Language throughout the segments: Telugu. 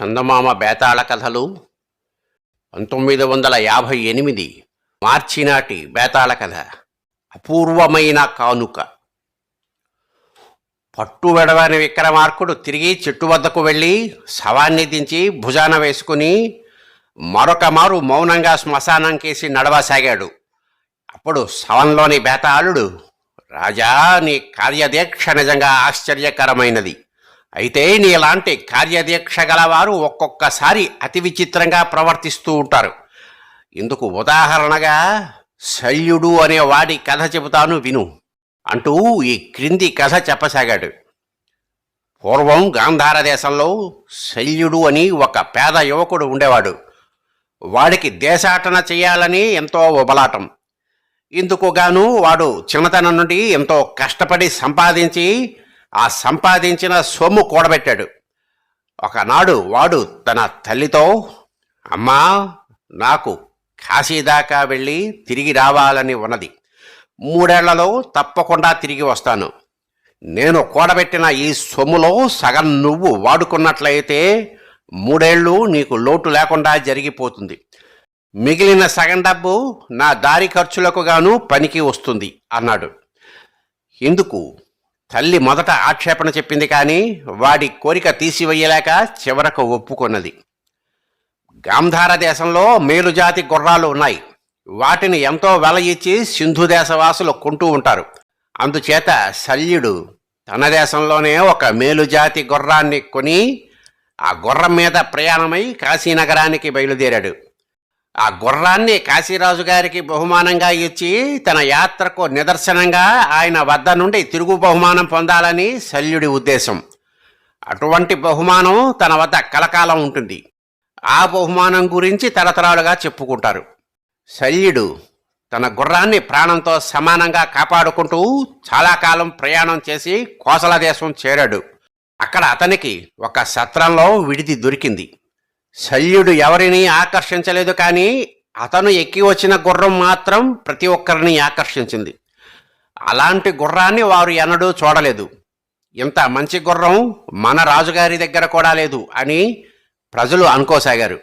చందమామ బేతాళ కథలు పంతొమ్మిది వందల యాభై ఎనిమిది మార్చి నాటి బేతాళ కథ. అపూర్వమైన కానుక. పట్టు వెడవని విక్రమార్కుడు తిరిగి చెట్టు వద్దకు వెళ్ళి శవాన్ని దించి భుజాన వేసుకుని మరొక మారు మౌనంగా శ్మశానం కేసి నడవసాగాడు. అప్పుడు శవంలోని బేతాళుడు రాజా నీ కార్యదీక్ష నిజంగా ఆశ్చర్యకరమైనది. అయితే నీలాంటి కార్యదీక్ష గలవారు ఒక్కొక్కసారి అతి విచిత్రంగా ప్రవర్తిస్తూ ఉంటారు. ఇందుకు ఉదాహరణగా శల్యుడు అనే వాడి కథ చెబుతాను విను అంటూ ఈ క్రింది కథ చెప్పసాగాడు. పూర్వం గాంధార దేశంలో శల్యుడు అని ఒక పేద యువకుడు ఉండేవాడు. వాడికి దేశాటన చేయాలని ఎంతో ఉబలాటం. ఇందుకు గాను వాడు చిన్నతనం నుండి ఎంతో కష్టపడి సంపాదించి ఆ సంపాదించిన సొమ్ము కూడబెట్టాడు. ఒకనాడు వాడు తన తల్లితో అమ్మా నాకు కాశీ దాకా వెళ్ళి తిరిగి రావాలని ఉన్నది. మూడేళ్ళలో తప్పకుండా తిరిగి వస్తాను. నేను కూడబెట్టిన ఈ సొమ్ములో సగం నువ్వు వాడుకున్నట్లయితే మూడేళ్ళు నీకు లోటు లేకుండా జరిగిపోతుంది. మిగిలిన సగం డబ్బు నా దారి ఖర్చులకు గాను పనికి వస్తుంది అన్నాడు. ఇందుకు తల్లి మొదట ఆక్షేపణ చెప్పింది కానీ వాడి కోరిక తీసివేయలేక చివరకు ఒప్పుకొన్నది. గాంధార దేశంలో మేలుజాతి గుర్రాలు ఉన్నాయి. వాటిని ఎంతో వెల ఇచ్చి సింధు దేశవాసులు కొంటూ ఉంటారు. అందుచేత శల్యుడు తన దేశంలోనే ఒక మేలుజాతి గుర్రాన్ని కొని ఆ గుర్రం మీద ప్రయాణమై కాశీనగరానికి బయలుదేరాడు. ఆ గుర్రాన్ని కాశీరాజు గారికి బహుమానంగా ఇచ్చి తన యాత్రకు నిదర్శనంగా ఆయన వద్ద నుండి తిరుగు బహుమానం పొందాలని శల్యుడి ఉద్దేశం. అటువంటి బహుమానం తన వద్ద కలకాలం ఉంటుంది. ఆ బహుమానం గురించి తరతరాలుగా చెప్పుకుంటారు. శల్యుడు తన గుర్రాన్ని ప్రాణంతో సమానంగా కాపాడుకుంటూ చాలా కాలం ప్రయాణం చేసి కోసల దేశం చేరాడు. అక్కడ అతనికి ఒక సత్రంలో విడిది దొరికింది. శల్యుడు ఎవరిని ఆకర్షించలేదు కానీ అతను ఎక్కి వచ్చిన గుర్రం మాత్రం ప్రతి ఒక్కరిని ఆకర్షించింది. అలాంటి గుర్రాన్ని వారు ఎన్నడూ చూడలేదు. ఇంత మంచి గుర్రం మన రాజుగారి దగ్గర కూడా లేదు అని ప్రజలు అనుకోసాగారు.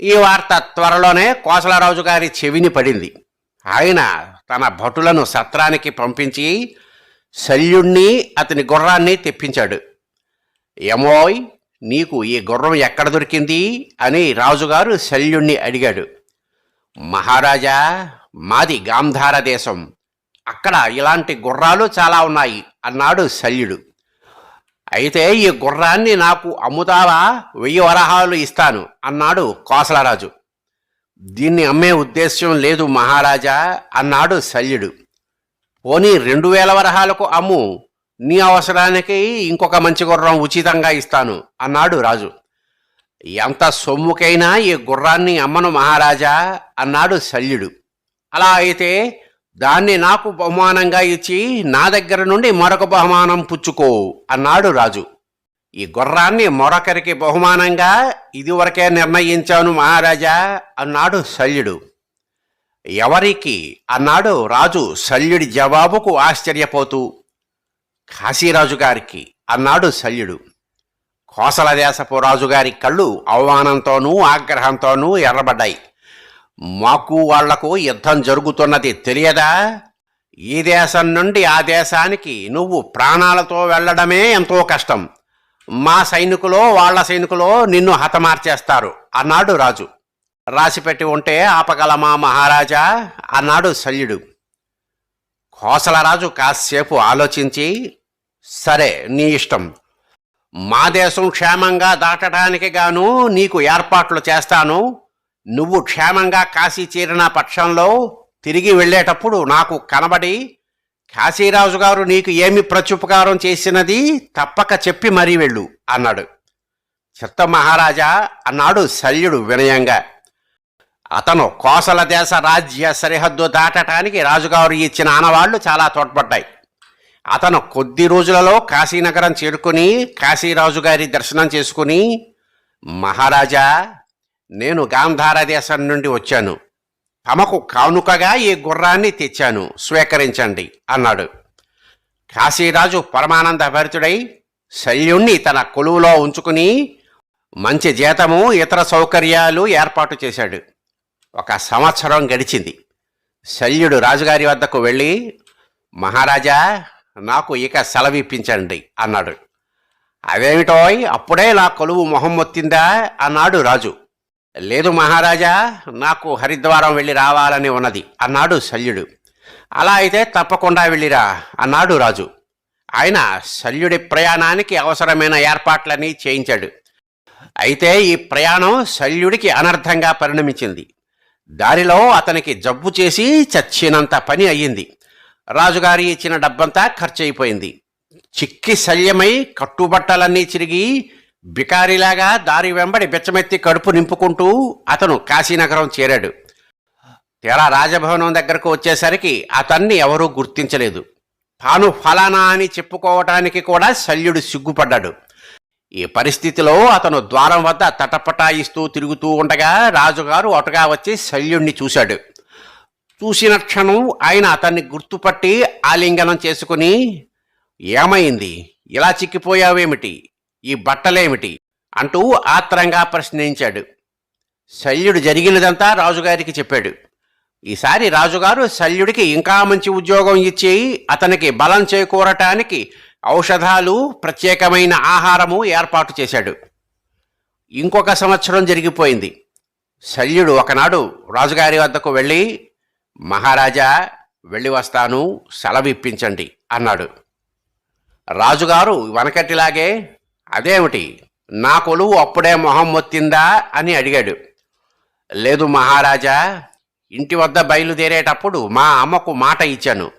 ఈ వార్త త్వరలోనే కోసలరాజు గారి చెవిని పడింది. ఆయన తన భటులను సత్రానికి పంపించి శల్యుణ్ణి అతని గుర్రాన్ని తెప్పించాడు. ఎమోయ్ నీకు ఈ గుర్రం ఎక్కడ దొరికింది? అని రాజుగారు శల్యుణ్ణి అడిగాడు. మహారాజా మాది గాంధార దేశం. అక్కడ ఇలాంటి గుర్రాలు చాలా ఉన్నాయి అన్నాడు శల్యుడు. అయితే ఈ గుర్రాన్ని నాకు అమ్ముతావా? వెయ్యి వరహాలు ఇస్తాను అన్నాడు కోసలరాజు. దీన్ని అమ్మే ఉద్దేశ్యం లేదు మహారాజా అన్నాడు శల్యుడు. పోనీ రెండు వేల వరహాలకు అమ్ము నీ అవసరానికి ఇంకొక మంచి గుర్రం ఉచితంగా ఇస్తాను అన్నాడు రాజు. ఎంత సొమ్ముకైనా ఈ గుర్రాన్ని అమ్మను మహారాజా అన్నాడు శల్యుడు. అలా అయితే దాన్ని నాకు బహుమానంగా ఇచ్చి నా దగ్గర నుండి మరొక బహుమానం పుచ్చుకో అన్నాడు రాజు. ఈ గుర్రాన్ని మరొకరికి బహుమానంగా ఇదివరకే నిర్ణయించాను మహారాజా అన్నాడు శల్యుడు. ఎవరికి అన్నాడు రాజు శల్యుడి జవాబుకు ఆశ్చర్యపోతూ కాశీరాజు గారికి అన్నాడు శల్యుడు. కోసల దేశపు రాజుగారి కళ్ళు అవమానంతోనూ ఆగ్రహంతోనూ ఎర్రబడ్డాయి. మాకు వాళ్ళకు యుద్ధం జరుగుతున్నది తెలియదా? ఈ దేశం నుండి ఆ దేశానికి నువ్వు ప్రాణాలతో వెళ్ళడమే ఎంతో కష్టం. మా సైనికులో వాళ్ళ సైనికులో నిన్ను హతమార్చేస్తారు అన్నాడు రాజు. రాసిపెట్టి ఉంటే ఆపగలమా మహారాజా? అన్నాడు శల్యుడు. కోసలరాజు కాసేపు ఆలోచించి సరే నీ ఇష్టం. మా దేశం క్షేమంగా దాటడానికి గాను నీకు ఏర్పాట్లు చేస్తాను. నువ్వు క్షేమంగా కాశీ చేరిన పక్షంలో తిరిగి వెళ్ళేటప్పుడు నాకు కనబడి కాశీరాజు గారు నీకు ఏమి ప్రత్యుపకారం చేసినది తప్పక చెప్పి మరీ వెళ్ళు అన్నాడు. చిత్త మహారాజా అన్నాడు శల్యుడు వినయంగా. అతను కోసల దేశ రాజ్య సరిహద్దు దాటటానికి రాజుగారు ఇచ్చిన ఆనవాళ్ళు చాలా తోడ్పడ్డాయి. అతను కొద్ది రోజులలో కాశీనగరం చేరుకుని కాశీరాజు గారి దర్శనం చేసుకుని మహారాజా నేను గాంధార దేశం నుండి వచ్చాను. తమకు కానుకగా ఈ గుర్రాన్ని తెచ్చాను. స్వీకరించండి అన్నాడు. కాశీరాజు పరమానంద భరితుడై శల్యుణ్ణి తన కొలువులో ఉంచుకుని మంచి జీతము ఇతర సౌకర్యాలు ఏర్పాటు చేశాడు. ఒక సంవత్సరం గడిచింది. శల్యుడు రాజుగారి వద్దకు వెళ్ళి మహారాజా నాకు ఇక సెలవిప్పించండి అన్నాడు. అదేమిటోయ్ అప్పుడే నా కొలువు మొహం మొత్తిందా అన్నాడు రాజు. లేదు మహారాజా నాకు హరిద్వారం వెళ్ళి రావాలని ఉన్నది అన్నాడు శల్యుడు. అలా అయితే తప్పకుండా వెళ్ళిరా అన్నాడు రాజు. ఆయన శల్యుడి ప్రయాణానికి అవసరమైన ఏర్పాట్లని చేయించాడు. అయితే ఈ ప్రయాణం శల్యుడికి అనర్థంగా పరిణమించింది. దారిలో అతనికి జబ్బు చేసి చచ్చినంత పని అయ్యింది. రాజుగారి ఇచ్చిన డబ్బంతా ఖర్చయిపోయింది. చిక్కి శల్యమై కట్టుబట్టలన్నీ చిరిగి బికారిలాగా దారి వెంబడి బిచ్చమెత్తి కడుపు నింపుకుంటూ అతను కాశీనగరం చేరాడు. తీరా రాజభవనం దగ్గరకు వచ్చేసరికి అతన్ని ఎవరూ గుర్తించలేదు. తాను ఫలానా అని చెప్పుకోవటానికి కూడా శల్యుడు సిగ్గుపడ్డాడు. ఈ పరిస్థితిలో అతను ద్వారం వద్ద తటపటాయిస్తూ తిరుగుతూ ఉండగా రాజుగారు అటుగా వచ్చి శల్యుణ్ణి చూశాడు. చూసిన క్షణం ఆయన అతన్ని గుర్తుపట్టి ఆలింగనం చేసుకుని ఏమైంది? ఇలా చిక్కిపోయావేమిటి? ఈ బట్టలేమిటి? అంటూ ఆత్రంగా ప్రశ్నించాడు. శల్యుడు జరిగినదంతా రాజుగారికి చెప్పాడు. ఈసారి రాజుగారు శల్యుడికి ఇంకా మంచి ఉద్యోగం ఇచ్చి అతనికి బలం చేకూరటానికి ఔషధాలు ప్రత్యేకమైన ఆహారము ఏర్పాటు చేశాడు. ఇంకొక సంవత్సరం జరిగిపోయింది. శల్యుడు ఒకనాడు రాజుగారి వద్దకు వెళ్ళి మహారాజా వెళ్ళి వస్తాను సెలవిప్పించండి అన్నాడు. రాజుగారు వనకటిలాగే అదేమిటి? నా కొలువు అప్పుడే మొహం మొత్తిందా? అని అడిగాడు. లేదు మహారాజా ఇంటి వద్ద బయలుదేరేటప్పుడు మా అమ్మకు మాట ఇచ్చాను.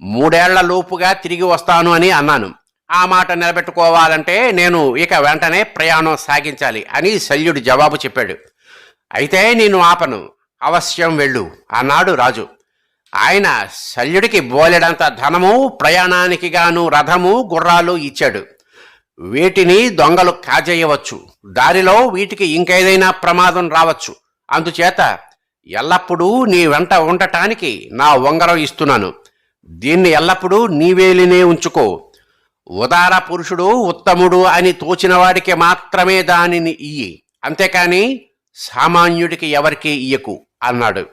మూడేళ్ళ లోపుగా తిరిగి వస్తాను అని అన్నాను. ఆ మాట నిలబెట్టుకోవాలంటే నేను ఇక వెంటనే ప్రయాణం సాగించాలి అని శల్యుడు జవాబు చెప్పాడు. అయితే నేను ఆపను. అవశ్యం వెళ్ళు. అన్నాడు రాజు. ఆయన శల్యుడికి బోలెడంత ధనము ప్రయాణానికి గాను రథము గుర్రాలు ఇచ్చాడు. వీటిని దొంగలు కాజేయవచ్చు. దారిలో వీటికి ఇంకేదైనా ప్రమాదం రావచ్చు. అందుచేత ఎల్లప్పుడూ నీ వెంట ఉండటానికి నా ఉంగరం ఇస్తున్నాను. దీన్ని ఎల్లప్పుడూ నీవేలినే ఉంచుకో. ఉదార పురుషుడు ఉత్తముడు అని తోచిన వాడికి మాత్రమే దానిని ఇయ్యి. అంతేకాని సామాన్యుడికి ఎవరికి ఇయ్యకు. అన్నాడు.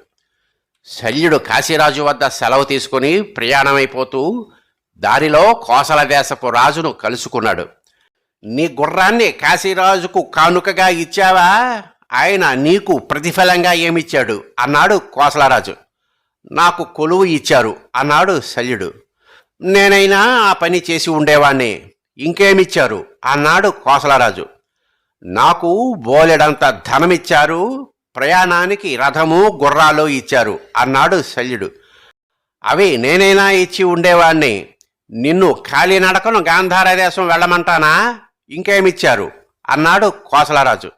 శల్యుడు కాశీరాజు వద్ద సెలవు తీసుకుని ప్రయాణమైపోతూ దారిలో కోసల దేశపు రాజును కలుసుకున్నాడు. నీ గుర్రాన్ని కాశీరాజుకు కానుకగా ఇచ్చావా? ఆయన నీకు ప్రతిఫలంగా ఏమిచ్చాడు? అన్నాడు కోసలరాజు. నాకు కొలువు ఇచ్చారు అన్నాడు శల్యుడు. నేనైనా ఆ పని చేసి ఉండేవాణ్ణి ఇంకేమిచ్చారు? అన్నాడు కోసలరాజు. నాకు బోలెడంత ధనమిచ్చారు ప్రయాణానికి రథము గుర్రాలు ఇచ్చారు అన్నాడు శల్యుడు. అవి నేనైనా ఇచ్చి ఉండేవాణ్ణి. నిన్ను కాలినడకను గాంధార దేశం వెళ్ళమంటానా? ఇంకేమిచ్చారు? అన్నాడు కోసలరాజు.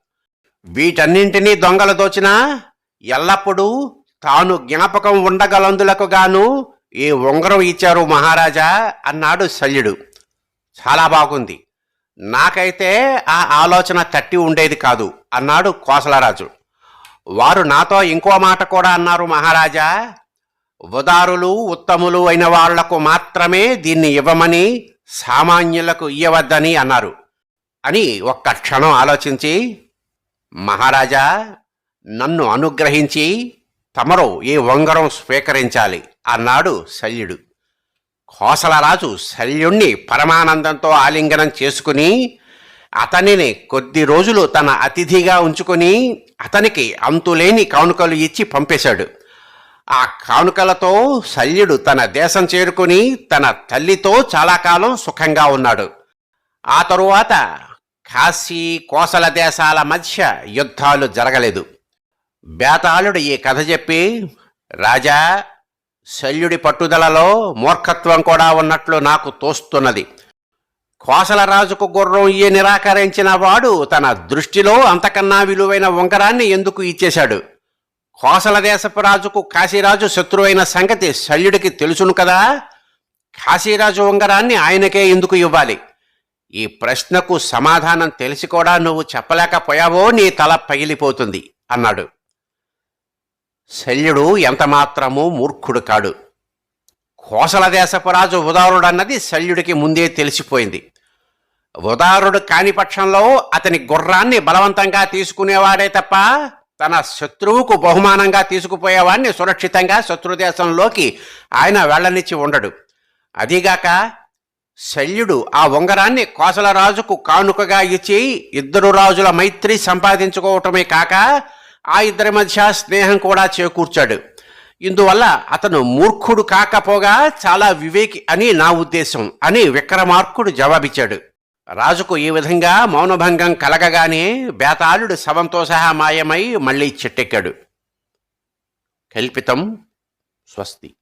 వీటన్నింటినీ దొంగలు దోచినా? ఎల్లప్పుడూ తాను జ్ఞాపకం ఉండగలందులకు గాను ఈ ఉంగరం ఇచ్చారు మహారాజా అన్నాడు శల్యుడు. చాలా బాగుంది. నాకైతే ఆ ఆలోచన తట్టి ఉండేది కాదు అన్నాడు కోసలరాజు. వారు నాతో ఇంకో మాట కూడా అన్నారు మహారాజా. ఉదారులు ఉత్తములు అయిన వాళ్ళకు మాత్రమే దీన్ని ఇవ్వమని సామాన్యులకు ఇయ్యవద్దని అన్నారు. అని ఒక్క క్షణం ఆలోచించి మహారాజా నన్ను అనుగ్రహించి తమరు ఈ ఉంగరం స్వీకరించాలి అన్నాడు శల్యుడు. కోసలరాజు శల్యుణ్ణి పరమానందంతో ఆలింగనం చేసుకుని అతనిని కొద్ది రోజులు తన అతిథిగా ఉంచుకొని అతనికి అంతులేని కానుకలు ఇచ్చి పంపేశాడు. ఆ కానుకలతో శల్యుడు తన దేశం చేరుకుని తన తల్లితో చాలా కాలం సుఖంగా ఉన్నాడు. ఆ తరువాత కాశీ కోసల దేశాల మధ్య యుద్ధాలు జరగలేదు. బేతాళుడు ఈ కథ చెప్పి రాజా శల్యుడి పట్టుదలలో మూర్ఖత్వం కూడా ఉన్నట్లు నాకు తోస్తున్నది. కోసల రాజుకు గుర్రం ఇయ్య నిరాకరించిన వాడు తన దృష్టిలో అంతకన్నా విలువైన ఉంగరాన్ని ఎందుకు ఇచ్చేశాడు? కోసల దేశపు రాజుకు కాశీరాజు శత్రువైన సంగతి శల్యుడికి తెలుసును కదా? కాశీరాజు ఉంగరాన్ని ఆయనకే ఎందుకు ఇవ్వాలి? ఈ ప్రశ్నకు సమాధానం తెలిసి కూడా నువ్వు చెప్పలేకపోయావో నీ తల పగిలిపోతుంది అన్నాడు. శల్యుడు ఎంతమాత్రమూ మూర్ఖుడు కాడు. కోసల దేశపు రాజు ఉదారుడన్నది శల్యుడికి ముందే తెలిసిపోయింది. ఉదారుడు కాని పక్షంలో అతని గుర్రాన్ని బలవంతంగా తీసుకునేవాడే తప్ప తన శత్రువుకు బహుమానంగా తీసుకుపోయేవాడిని సురక్షితంగా శత్రుదేశంలోకి ఆయన వెళ్ళనిచ్చి ఉండడు. అదీగాక శల్యుడు ఆ ఉంగరాన్ని కోసల రాజుకు కానుకగా ఇచ్చి ఇద్దరు రాజుల మైత్రి సంపాదించుకోవటమే కాక ఆ ఇద్దరి మధ్య స్నేహం కూడా చేకూర్చాడు. ఇందువల్ల అతను మూర్ఖుడు కాకపోగా చాలా వివేకి అని నా ఉద్దేశం అని విక్రమార్కుడు జవాబిచ్చాడు. రాజుకు ఈ విధంగా మౌనభంగం కలగగానే బేతాళుడు శవంతో సహా మాయమై మళ్ళీ చెట్టెక్కాడు. కల్పితం స్వస్తి.